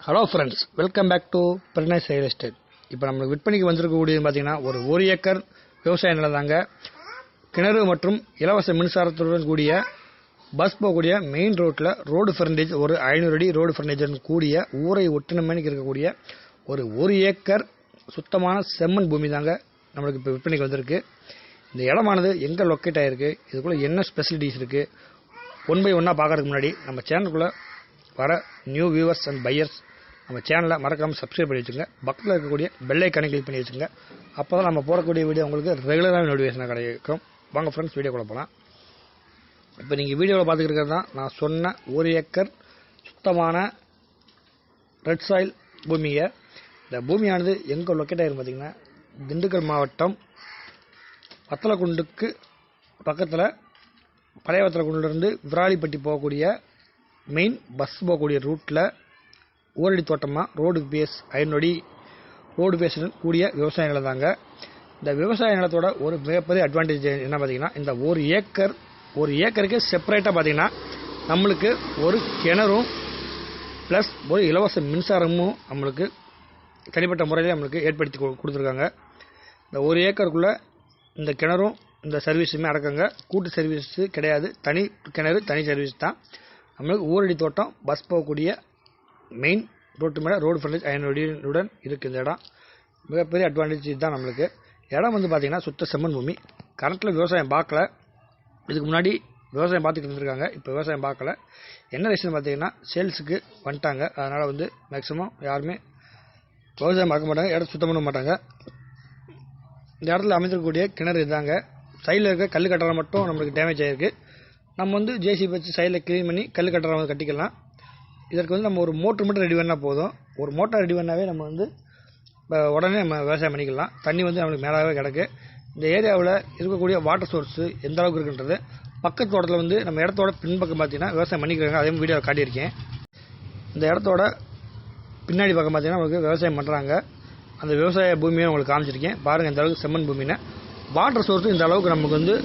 Hello friends welcome back to Bernice real estate இப்போ நம்மளுக்கு விற்பனைக்கு வந்திருக்கக்கூடியது பார்த்தீங்கன்னா ஒரு ஒரு ஏக்கர் விவசாய நிலம் தாங்க. கிணறு மற்றும் இலவச மின்சாரத்துடன் கூடிய பஸ் போகக்கூடிய மெயின் ரோட்டில் ரோடு ஃப்ரண்டேஜ் ஒரு ஐநூறு அடி ரோடு ஃப்ரண்டேஜ் கூடிய ஊரை ஒட்டுநமணிக்கு இருக்கக்கூடிய ஒரு ஒரு ஏக்கர் சுத்தமான செம்மண் பூமி தாங்க நம்மளுக்கு இப்போ விற்பனைக்கு வந்திருக்கு. இந்த இடமானது எங்கே லொக்கேட் ஆகிருக்கு இதுக்குள்ளே என்ன ஸ்பெசிலிட்டிஸ் இருக்குது ஒன் பை ஒன்னாக பார்க்கறதுக்கு முன்னாடி நம்ம சேனலுக்குள்ளே வர நியூ வியூவர்ஸ் அண்ட் பையர்ஸ் நம்ம சேனலை மறக்காமல் சப்ஸ்கிரைப் பண்ணி வச்சுங்க பக்கத்தில் இருக்கக்கூடிய பெல்லை கணக்கு கிளிக் பண்ணி வச்சுங்க அப்போ தான் நம்ம போடக்கூடிய வீடியோ உங்களுக்கு ரெகுலராக நோட்டிஃபிகேஷனாக கிடைக்கும். வாங்க ஃப்ரெண்ட்ஸ் வீடியோக்குள்ள போகலாம் இப்போ நீங்கள் வீடியோவில் பார்த்துக்கிறது தான் நான் சொன்ன ஒரு ஏக்கர் சுத்தமான ரெட் சாயில் பூமியை இந்த பூமியானது எங்கே லொக்கேட் ஆகிருக்கு பார்த்தீங்கன்னா திண்டுக்கல் மாவட்டம் வத்தலக்குண்டுக்கு பக்கத்தில் பழைய வத்தலக்குண்டுலேருந்து விராலிப்பட்டி போகக்கூடிய மெயின் பஸ் போகக்கூடிய ரூட்டில் ஓரடி தோட்டமாக ரோடு பேஸ் ஐநொடி ரோடு பேஸுடன் கூடிய விவசாய நிலம் தாங்க இந்த விவசாய நிலத்தோட ஒரு மிகப்பெரிய அட்வான்டேஜ் என்ன பார்த்தீங்கன்னா இந்த ஒரு ஏக்கர் ஒரு ஏக்கருக்கு செப்பரேட்டாக பார்த்தீங்கன்னா நம்மளுக்கு ஒரு கிணறும் ப்ளஸ் ஒரு இலவச மின்சாரமும் நம்மளுக்கு தனிப்பட்ட முறையில் நம்மளுக்கு ஏற்படுத்தி கொடுத்துருக்காங்க. இந்த ஒரு ஏக்கருக்குள்ளே இந்த கிணறும் இந்த சர்வீஸுமே அடக்கங்க. கூட்டு சர்வீஸு கிடையாது. தனி கிணறு தனி சர்வீஸ் தான். நம்மளுக்கு ஊரடி தோட்டம் பஸ் போகக்கூடிய மெயின் ரோட்டு மேலே ரோடு ஃப்ரண்டேஜ் ஐநூறுடன் இருக்குது இந்த இடம். மிகப்பெரிய அட்வான்டேஜ் இதுதான் நம்மளுக்கு. இடம் வந்து பார்த்திங்கன்னா சுத்த செம்மண் பூமி. கரண்ட்டில் விவசாயம் பார்க்கல. இதுக்கு முன்னாடி விவசாயம் பார்த்துட்டு இருந்திருக்காங்க. இப்போ விவசாயம் பார்க்கல. என்ன ரீசன் பார்த்தீங்கன்னா சேல்ஸுக்கு வந்துட்டாங்க. அதனால் வந்து மேக்ஸிமம் யாருமே விவசாயம் பார்க்க மாட்டாங்க. இடம் சுத்தம் பண்ண மாட்டாங்க. இந்த இடத்துல அமைந்திருக்கக்கூடிய கிணறு இதாங்க. சைடில் இருக்க கல் கட்டடம் மட்டும் நம்மளுக்கு டேமேஜ் ஆகிருக்கு நம்ம வந்து ஜேசிபி வச்சு சைடில் க்ளீன் பண்ணி கல் கட்டுறவங்க கட்டிக்கலாம். இதற்கு வந்து நம்ம ஒரு மோட்ரு மட்டும் ரெடி பண்ணால் போதும். ஒரு மோட்டார் ரெடி பண்ணாவே நம்ம வந்து இப்போ உடனே நம்ம விவசாயம் பண்ணிக்கலாம். தண்ணி வந்து நம்மளுக்கு மேலாகவே கிடக்கு. இந்த ஏரியாவில் இருக்கக்கூடிய வாட்டர் சோர்ஸு எந்த அளவுக்கு இருக்குன்றது பக்கத்து தோட்டத்தில் வந்து நம்ம இடத்தோட பின்பக்கம் பார்த்தீங்கன்னா விவசாயம் பண்ணிக்கிறாங்க. அதே வீடியோ காட்டியிருக்கேன். இந்த இடத்தோட பின்னாடி பக்கம் பார்த்தீங்கன்னா உங்களுக்கு விவசாயம் பண்ணுறாங்க அந்த விவசாய பூமியை உங்களுக்கு காமிச்சிருக்கேன். பாருங்கள் இந்த அளவுக்கு செம்மண் பூமின்னு. வாட்டர் சோர்ஸும் இந்த அளவுக்கு நமக்கு வந்து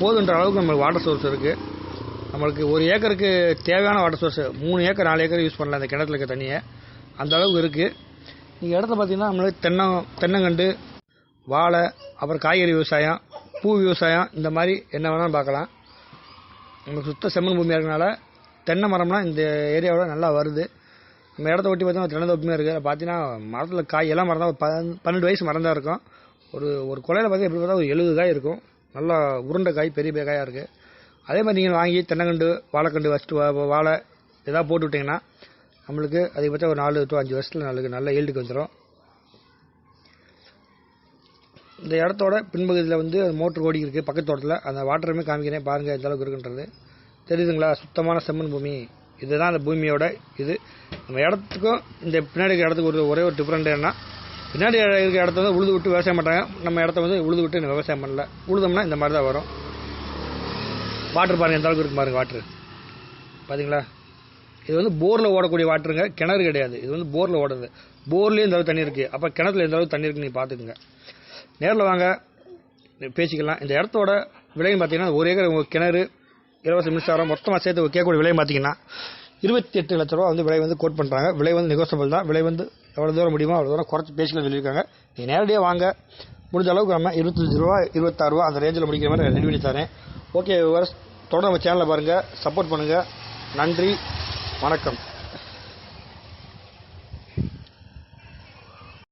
போதுன்ற அளவுக்கு நம்மளுக்கு வாட்டர் சோர்ஸ் இருக்குது நம்மளுக்கு ஒரு ஏக்கருக்கு தேவையான வாட்டர் சோர்ஸ் மூணு ஏக்கர் நாலு ஏக்கர் யூஸ் பண்ணலாம் அந்த கிணத்துல இருக்க தண்ணியை. அந்த அளவுக்கு இருக்குது நீங்கள் இடத்துல பார்த்தீங்கன்னா நம்மளுக்கு தென்னை தென்னங்கண்டு வாழை அப்புறம் காய்கறி விவசாயம் பூ விவசாயம் இந்த மாதிரி என்ன வேணாலும் பார்க்கலாம். நம்மளுக்கு சுத்த செம்மண் பூமியாக இருக்கனால தென்னை மரம்லாம் இந்த ஏரியாவில் நல்லா வருது. நம்ம இடத்த ஒட்டி பார்த்தீங்கன்னா தென்னை தோப்புமே இருக்குது பார்த்தீங்கன்னா மரத்தில் காய் எல்லாம் மரம் தான் ஒரு பன்னெண்டு வயசு மரம் தான் இருக்கும். ஒரு ஒரு கொலையில் பார்த்தீங்கன்னா எப்படி பார்த்தா ஒரு எழுபது காய் இருக்கும். நல்லா உருண்டை காய் பெரிய பெரிய காயாக இருக்குது அதே மாதிரி நீங்கள் வாங்கி தென்னங்கண்டு வாழைக்கண்டு வச்சுட்டு வா- வாழை எதாவது போட்டு விட்டிங்கன்னா நம்மளுக்கு அதிகபட்சம் ஒரு நாலு டு அஞ்சு வருஷத்தில் நம்மளுக்கு நல்ல ஈல்டுக்கு வந்துடும் இந்த இடத்தோட பின்பகுதியில் வந்து மோட்டர் ஓடி இருக்குது பக்கத்து தோட்டத்தில். அந்த வாட்டருமே காமிக்கிறேன். பாருங்கள் எந்த அளவுக்கு இருக்குன்றது. தெரியுதுங்களா? சுத்தமான செம்மண் பூமி. இதுதான் அந்த பூமியோட இது. நம்ம இடத்துக்கும் இந்த பின்னாடி இருக்கிற இடத்துக்கு ஒரு ஒரே ஒரு டிஃப்ரெண்ட் என்ன பின்னாடி இருக்கிற இடத்த வந்து உழுது விட்டு விவசாயம் பண்ணுறாங்க நம்ம இடத்த வந்து உழுது விட்டு விவசாயம் பண்ணல. உழுதோம்னா இந்த மாதிரி தான் வரும். வாட்ரு பாருங்கள் எந்த அளவுக்கு இருக்கு பாருங்கள் வாட்ரு பார்த்தீங்களா இது வந்து போரில் ஓடக்கூடிய வாட்டருங்க. கிணறு கிடையாது. இது வந்து போரில் ஓடுது. போர்லேயே இந்த அளவு தண்ணி இருக்குது அப்போ கிணத்துல எந்த அளவுக்கு தண்ணி இருக்குன்னு நீங்கள் பார்த்துக்குங்க. நேரில் வாங்க. பேசிக்கலாம். இந்த இடத்தோட விலையும் பார்த்தீங்கன்னா ஒரு ஏக்கர் கிணறு இலவச மின்சாரம் மொத்தமாக சேர்த்து கேட்கக்கூடிய விலையும் பார்த்தீங்கன்னா இருபத்தி எட்டு லட்ச ரூபா வந்து விலை வந்து கோட் பண்ணுறாங்க விலை வந்து நெகோசபிள் தான். விலை வந்து எவ்வளோ தூரம் முடியுமோ அவ்வளோ தூரம் குறைச்சி பேசிக்கலாம் சொல்லியிருக்காங்க. நீங்கள் நேரடியாக வாங்க. முடிஞ்ச அளவுக்கு நம்ம இருபத்தஞ்சி ரூபா இருபத்தாறு ரூபா அந்த ரேஞ்சில் முடிக்கிற மாதிரி ரெடி பண்ணி தரேன். ஓகே தொடர்ந்து நம்ம சேனலை பாருங்கள் சப்போர்ட் பண்ணுங்கள் நன்றி. வணக்கம்.